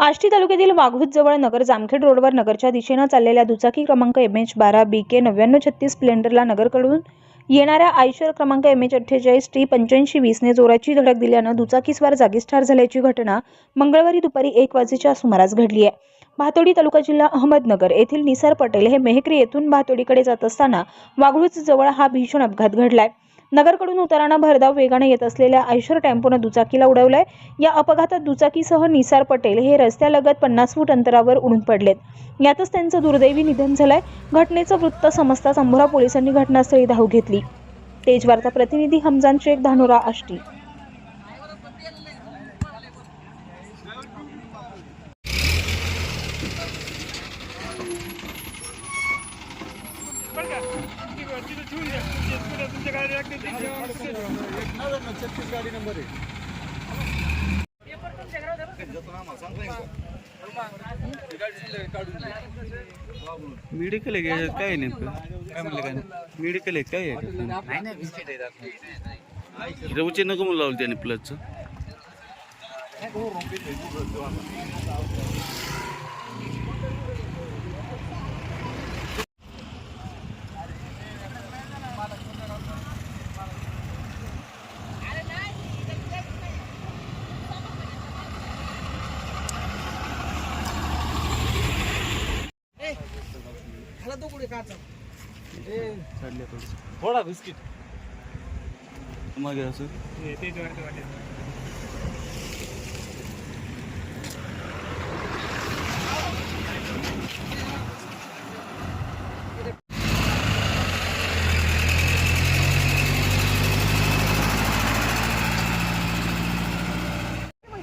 आष्टी तालुक्यातील वाघूत जवळ नगर जामखेड रोडवर नगरच्या दिशेनं चाललेल्या दुचाकी क्रमांक एम एच बारा बी के नव्याण्णव छत्तीस स्प्लेंडरला नगरकडून येणाऱ्या आयशर क्रमांक एम एच अठ्ठेचाळीस टी पंच्याऐंशी वीसने जोराची धडक दिल्यानं दुचाकीस्वार जागीच ठार झाल्याची घटना मंगळवारी दुपारी एक वाजेच्या सुमारास घडली आहे. भातोडी तालुका जिल्हा अहमदनगर येथील निसार पटेल हे मेहकरी येथून भातोडीकडे जात असताना वाघळूच जवळ हा भीषण अपघात घडलाय. नगरकडून उताराना भरधाव वेगाने येत असलेल्या आयशर टेम्पोनं दुचाकीला उडवलंय. या अपघातात दुचाकीसह निसार पटेल हे रस्त्यालगत पन्नास फूट अंतरावर उडून पडलेत. यातच त्यांचं दुर्दैवी निधन झालंय. घटनेचं वृत्त समजताच अंभोरा पोलिसांनी घटनास्थळी धाव घेतली. तेजवारचा प्रतिनिधी हमजान शेख धानोरा आष्टी. छत्तीस गाडी नंबर मेडिकल आहे काय काय नेमकं? काय म्हणलं काय मेडिकल आहे काय आहे? रवचे नको म्हणून लावलं त्याने प्लसचं थोडा बिस्किट मागे असं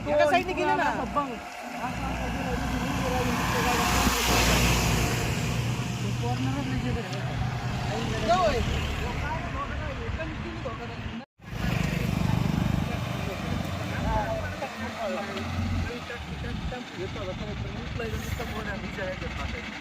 एका साईडने गेले ना ಎತ್ತೋ ಬರ್ತಾರೆ ಪ್ರಮುಖ ಇದನ್ನು ತಗೊಂಡು ವಿಚಾರ ಮಾಡ್ತಾ ಇದ್ದೀನಿ